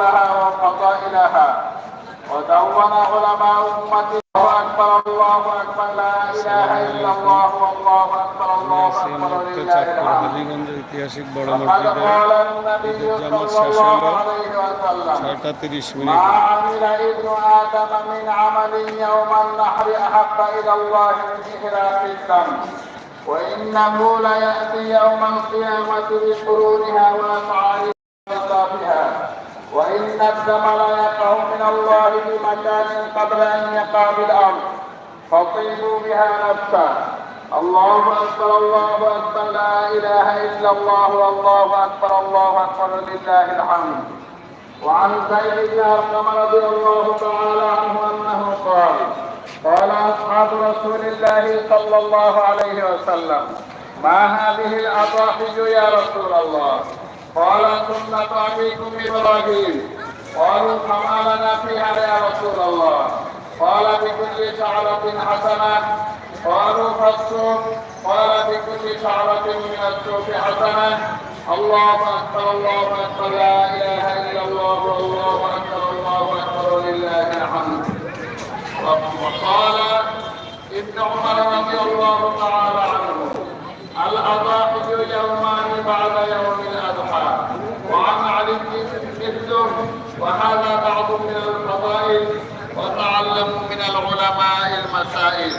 فضلها وفضائلها ودون علماء أمتي الله أكبر الله أكبر لا إله إلا الله والله أكبر الله أكبر لله الحمد فقد قال النبي صلى الله عليه وسلم ما عمل ابن آدم من عمل يوم النحر أحب إلى الله من إحراق الدم وإنه ليأتي يوم القيامة بقرونها وأطعارها وإن الدم ليقع من الله بمكان قبل أن يقع بالأرض فطيبوا بها نفسا. الله أكبر الله أكبر لا إله إلا الله والله أكبر الله أكبر لله الحمد. وعن زيد بن أرقم رضي الله تعالى عنه أنه قال قال أصحاب رسول الله صلى الله عليه وسلم ما هذه الأضاحي يا رسول الله؟ قال سنة أبيكم إبراهيم قالوا فما لنا فيها يا رسول الله. قال بكل شعرة حسنة. قالوا فالصوم قال بكل شعرة من الصوف حسنة. الله أكبر الله أكبر. لا إله إلا الله الله أكبر الله أكبر. لله الحمد. وقال ابن عمر رضي الله تعالى عنه الأضاحي يومان بعد يوم الأضحى وعن علي مثله وهذا بعض من الفضائل وتعلموا من العلماء المسائل.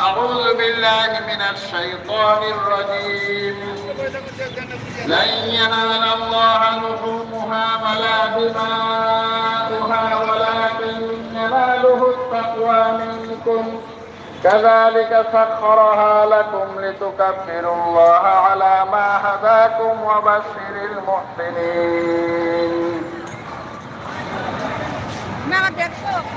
أعوذ بالله من الشيطان الرجيم. لن ينال الله لحومها ولا دماؤها ولكن يناله التقوى منكم. كذلك سخرها لكم لتكبروا الله على ما هداكم وبشر المحسنين. Enak.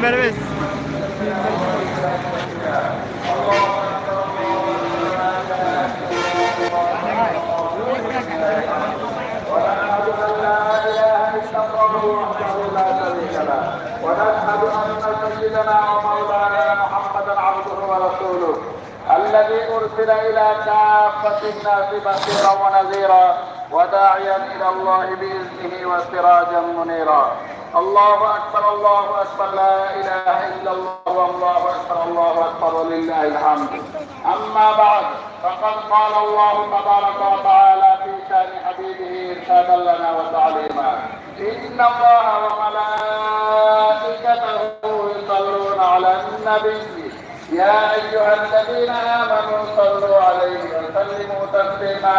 Merhaba. ونشهد ان سيدنا ومولانا محمدا عبده ورسوله الذي أرسل إلى كافة الناس بشيرا ونذيرا وداعيا إلى الله بإذنه وسراجا منيرا الله أكبر الله أكبر لا إله إلا الله والله أكبر الله أكبر ولله الحمد. أما بعد فقد قال الله تبارك وتعالى في شأن حبيبه إرشادا لنا وتعليما. إن الله وملائكته يصلون على النبي. يا أيها الذين آمنوا صلوا عليه وسلموا تسليما.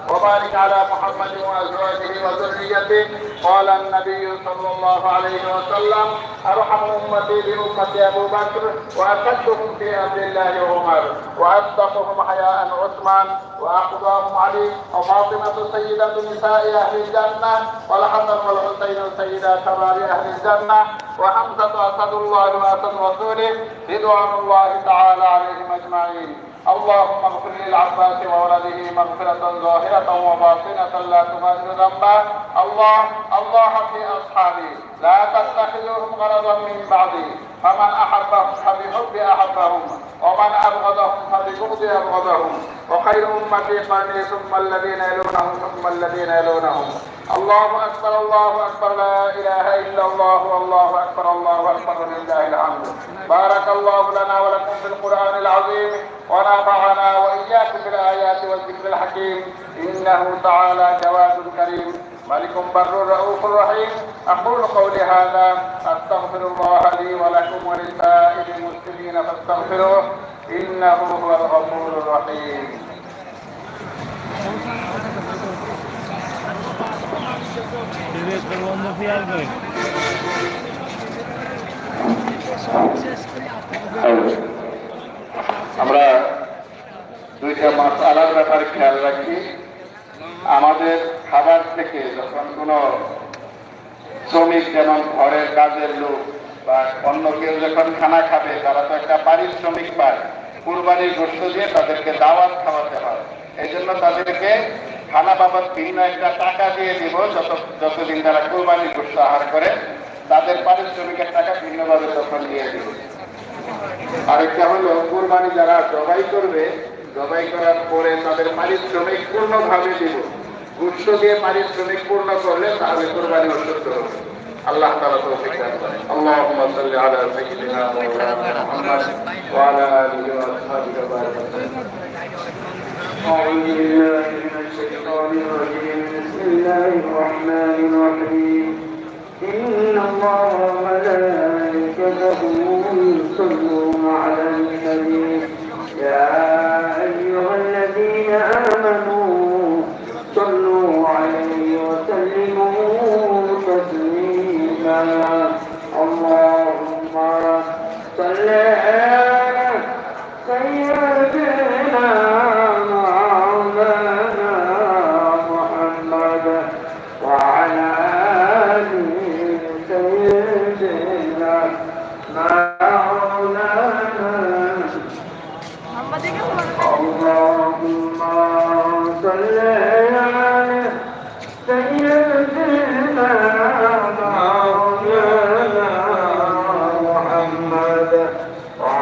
وبارك على محمد وأزواجه وذريته. قال النبي صلى الله عليه وسلم أرحم أمتي بأمة أبو بكر وأشدهم في أمر الله عمر وأصدقهم حياء عثمان وأقضاهم علي وفاطمة سيدة نساء أهل الجنة والحسن والحسين سيدا شباب أهل الجنة وحمزة أسد الله وأسد رسوله رضوان الله تعالى عليهم أجمعين. اللهم اغفر للعباس وولده مغفرة ظاهرة وباطنة لا تغادر ذنبا. الله الله في أصحابي لا تتخذوهم غرضا من بعدي. فمن أحبهم فبحب أحبهم. ومن أبغضهم فببغض أبغضهم. وخير أمتي قرني ثم الذين يلونهم ثم الذين يلونهم. الله أكبر الله أكبر لا إله إلا الله والله أكبر الله أكبر لله الحمد. بارك الله لنا ولكم في القرآن العظيم ونفعنا وإياكم بالآيات والذكر الحكيم. إنه تعالى جواد كريم. ملك بر رؤوف رحيم. أقول قولي هذا أستغفر الله لي ولكم ولسائر المسلمين فاستغفروه. إنه هو الغفور الرحيم বন্ধ ফিয়ার করে আমরা দুইটা মাছ আলাদা ব্যাপারে খেয়াল রাখি আমাদের খাবার থেকে যখন কোনো শ্রমিক যেমন ঘরের কাজের লোক বা অন্য কেউ যখন খানা খাবে তারা তো একটা পারিশ্রমিক পায় কুরবানির গোষ্ঠ দিয়ে তাদেরকে দাওয়াত খাওয়াতে হয়। এই জন্য তাদেরকে খানা বাবদ ভিন্ন একটা টাকা দিয়ে দিব, যত যতদিন তারা কুরবানির গোষ্ঠ আহার করে, তাদের পারিশ্রমিকের টাকা ভিন্নভাবে তখন দিয়ে দিব। আরেকটা হলো, কুরবানি যারা জবাই করবে, জবাই করার পরে তাদের পারিশ্রমিক পূর্ণভাবে দিব। গুচ্ছ দিয়ে পারিশ্রমিক পূর্ণ করলে তাহলে কুরবানি অসুস্থ হবে। আল্লাহ তাআলা তৌফিক দান করেন আল্লাহুম্মা সাল্লি আলা সাইয়্যিদিনা মাওলানা মুহাম্মদ ওয়া আলা আলিহি ওয়া আসহাবিহি ওয়া বারিক ওয়াসাল্লাম أعوذ بالله من الشيطان الرجيم بسم الله الرحمن الرحيم إن الله وملائكته يصلون على النبي يا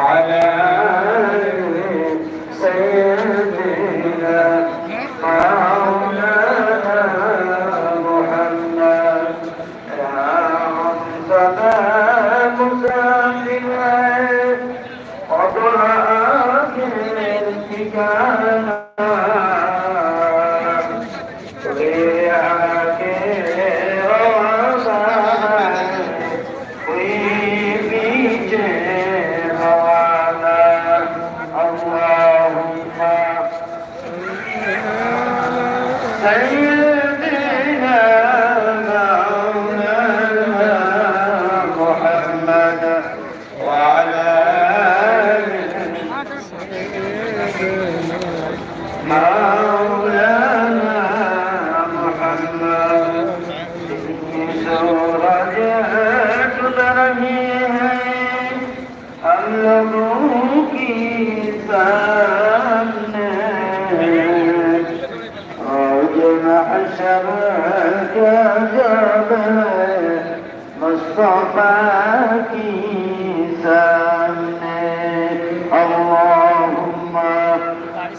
وعلى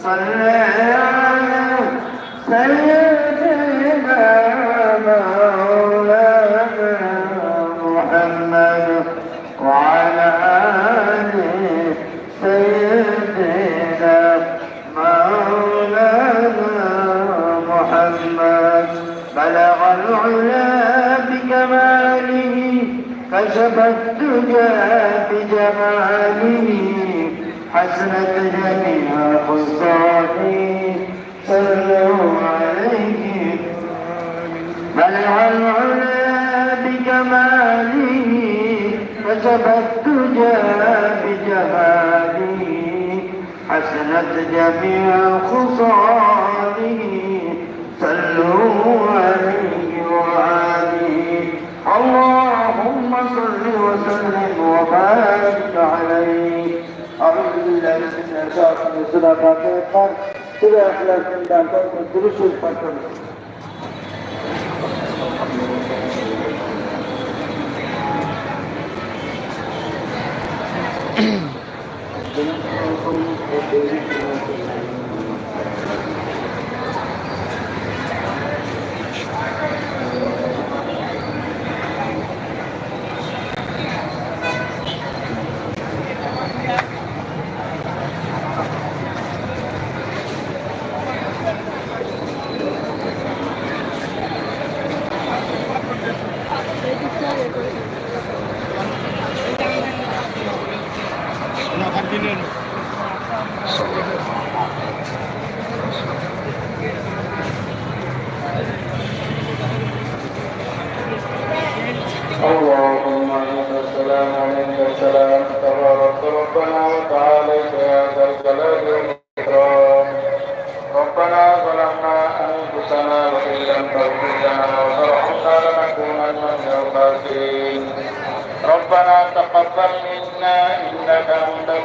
صل على سيدنا محمد وعلى سيدنا محمد بلغ العلا بكماله بجماله حسنت جميع خصاله صلوا عليه. العلا الدجى بجماله؟ حسنت جميع خصاله. صلوا عليه. সুরা ফাতিহার পর সুরা ইখলাস তিনবার পর দুরুদ পাঠ করুন beginian Allahumma inna salam alaika salam tabaraka ya dal jalali wal ikram rabbana zalamna anfusana wa illam taghfir lana wa tarhamna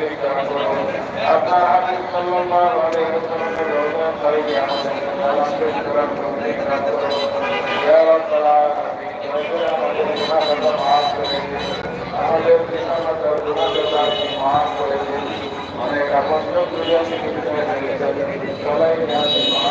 আপনার হাবিব সাল্লাল্লাহু আলাইহি ওয়াসাল্লামের রওজা শরীফে আমাদের সালাম করার জন্য ইয়া অনেক আপন সবাই মাফ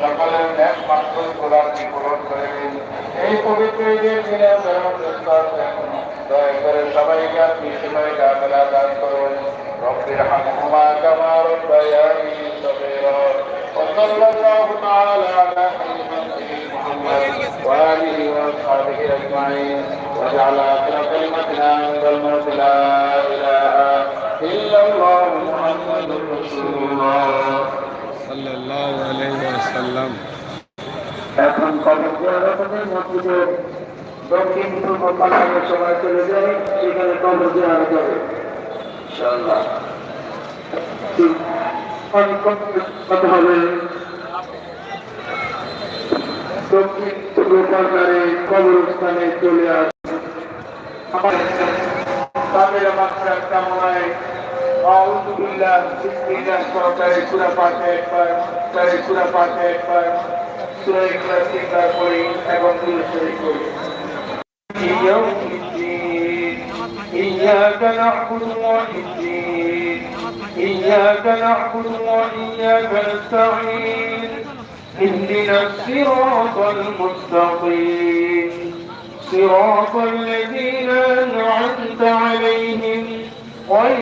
সকলের ন্যাক মাসুল গোলাপি পূরণ করে দিন এই পবিত্র ঈদের দিনে দয়া করে সবাইকে আপনি সময় কাফেলা দান করুন রব্বির হামহুমা কামা রব্বায়ানি সগীরা وصلى الله تعالى على سيدنا محمد وآله وأصحابه أجمعين واجعل آخر كلمتنا عند الموت لا إله إلا الله محمد رسول الله সাল্লাল্লাহু আলাইহি ওয়াসাল্লাম এখন কবর জিয়ারতের মসজিদের দক্ষিণ পূর্ব পালানোর সময় চলে যায় সেখানে কবর জিয়ারত হবে ইনশাআল্লাহ ঠিক কথা হবে দক্ষিণ পূর্ব পাল্টারে কবরস্থানে চলে আসবে তাদের মাত্রার কামনায় أعوذ بالله بسم الله সরকারি সূরা পাঠে একবার সরকারি সূরা পাঠে একবার সূরা ইখলাস তিনবার পড়ি এবং দুরূদ শরীফ পড়ি يوم الدين إياك نعبد والدين إياك نعبد وإياك نستعين اهدنا الصراط المستقيم صراط الذين أنعمت عليهم